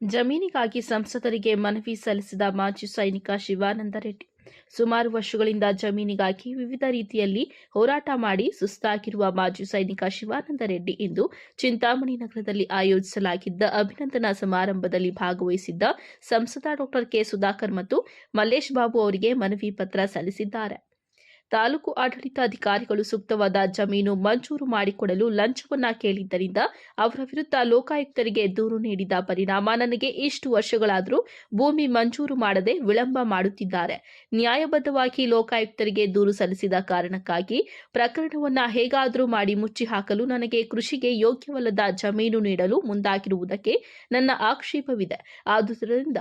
ಜಮೀನಿಗಾಗಿ ಸಂಸದರಿಗೆ ಮನವಿ ಸಲ್ಲಿಸಿದ ಮಾಜಿ ಸೈನಿಕ ಶಿವಾನಂದ ರೆಡ್ಡಿ, ಸುಮಾರು ವರ್ಷಗಳಿಂದ ಜಮೀನಿಗಾಗಿ ವಿವಿಧ ರೀತಿಯಲ್ಲಿ ಹೋರಾಟ ಮಾಡಿ ಸುಸ್ತಾಗಿರುವ ಮಾಜಿ ಸೈನಿಕ ಶಿವಾನಂದ ರೆಡ್ಡಿ ಇಂದು ಚಿಂತಾಮಣಿ ನಗರದಲ್ಲಿ ಆಯೋಜಿಸಲಾಗಿದ್ದ ಅಭಿನಂದನಾ ಸಮಾರಂಭದಲ್ಲಿ ಭಾಗವಹಿಸಿದ್ದ ಸಂಸದ ಡಾಕ್ಟರ್ ಕೆ ಸುಧಾಕರ್ ಮತ್ತು ಮಲ್ಲೇಶ್ ಬಾಬು ಅವರಿಗೆ ಮನವಿ ಪತ್ರ ಸಲ್ಲಿಸಿದ್ದಾರೆ. ತಾಲೂಕು ಆಡಳಿತಾಧಿಕಾರಿಗಳು ಸೂಕ್ತವಾದ ಜಮೀನು ಮಂಜೂರು ಮಾಡಿಕೊಡಲು ಲಂಚವನ್ನ ಕೇಳಿದ್ದರಿಂದ ಅವರ ವಿರುದ್ಧ ಲೋಕಾಯುಕ್ತರಿಗೆ ದೂರು ನೀಡಿದ ಪರಿಣಾಮ ನನಗೆ ಇಷ್ಟು ವರ್ಷಗಳಾದರೂ ಭೂಮಿ ಮಂಜೂರು ಮಾಡದೆ ವಿಳಂಬ ಮಾಡುತ್ತಿದ್ದಾರೆ. ನ್ಯಾಯಬದ್ಧವಾಗಿ ಲೋಕಾಯುಕ್ತರಿಗೆ ದೂರು ಸಲ್ಲಿಸಿದ ಕಾರಣಕ್ಕಾಗಿ ಪ್ರಕರಣವನ್ನ ಹೇಗಾದರೂ ಮಾಡಿ ಮುಚ್ಚಿ ಹಾಕಲು ನನಗೆ ಕೃಷಿಗೆ ಯೋಗ್ಯವಲ್ಲದ ಜಮೀನು ನೀಡಲು ಮುಂದಾಗಿರುವುದಕ್ಕೆ ನನ್ನ ಆಕ್ಷೇಪವಿದೆ. ಆದುದರಿಂದ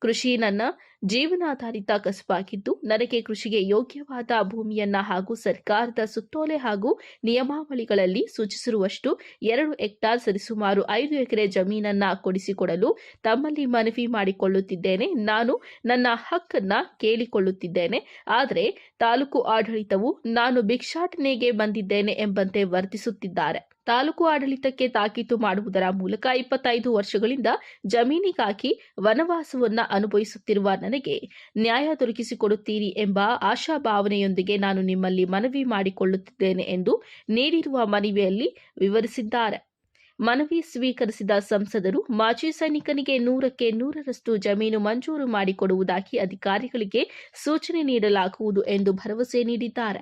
ಕೃಷಿ ನನ್ನ ಜೀವನಾಧಾರಿತ ಕಸುಬಾಗಿದ್ದು ನನಗೆ ಕೃಷಿಗೆ ಯೋಗ್ಯವಾದ ಭೂಮಿಯನ್ನ ಹಾಗೂ ಸರ್ಕಾರದ ಸುತ್ತೋಲೆ ಹಾಗೂ ನಿಯಮಾವಳಿಗಳಲ್ಲಿ ಸೂಚಿಸಿರುವಷ್ಟು ಎರಡು ಹೆಕ್ಟಾರ್ ಸರಿಸುಮಾರು ಐದು ಎಕರೆ ಜಮೀನನ್ನ ಕೊಡಿಸಿಕೊಡಲು ತಮ್ಮಲ್ಲಿ ಮನವಿ ಮಾಡಿಕೊಳ್ಳುತ್ತಿದ್ದೇನೆ. ನಾನು ನನ್ನ ಹಕ್ಕನ್ನ ಕೇಳಿಕೊಳ್ಳುತ್ತಿದ್ದೇನೆ. ಆದರೆ ತಾಲೂಕು ಆಡಳಿತವು ನಾನು ಭಿಕ್ಷಾಟನೆಗೆ ಬಂದಿದ್ದೇನೆ ಎಂಬಂತೆ ವರ್ತಿಸುತ್ತಿದ್ದಾರೆ. ತಾಲೂಕು ಆಡಳಿತಕ್ಕೆ ತಾಕೀತು ಮಾಡುವುದರ ಮೂಲಕ ಇಪ್ಪತ್ತೈದು ವರ್ಷಗಳಿಂದ ಜಮೀನಿಗಾಗಿ ವನವಾಸವನ್ನ ಅನುಭವಿಸುತ್ತಿರುವ ನನಗೆ ನ್ಯಾಯ ದೊರಕಿಸಿಕೊಡುತ್ತೀರಿ ಎಂಬ ಆಶಾಭಾವನೆಯೊಂದಿಗೆ ನಾನು ನಿಮ್ಮಲ್ಲಿ ಮನವಿ ಮಾಡಿಕೊಳ್ಳುತ್ತಿದ್ದೇನೆ ಎಂದು ನೀಡಿರುವ ಮನವಿಯಲ್ಲಿ ವಿವರಿಸಿದ್ದಾರೆ. ಮನವಿ ಸ್ವೀಕರಿಸಿದ ಸಂಸದರು, ಮಾಜಿ ಸೈನಿಕನಿಗೆ ನೂರಕ್ಕೆ ನೂರರಷ್ಟು ಜಮೀನು ಮಂಜೂರು ಮಾಡಿಕೊಡುವುದಾಗಿ ಅಧಿಕಾರಿಗಳಿಗೆ ಸೂಚನೆ ನೀಡಲಾಗುವುದು ಎಂದು ಭರವಸೆ ನೀಡಿದ್ದಾರೆ.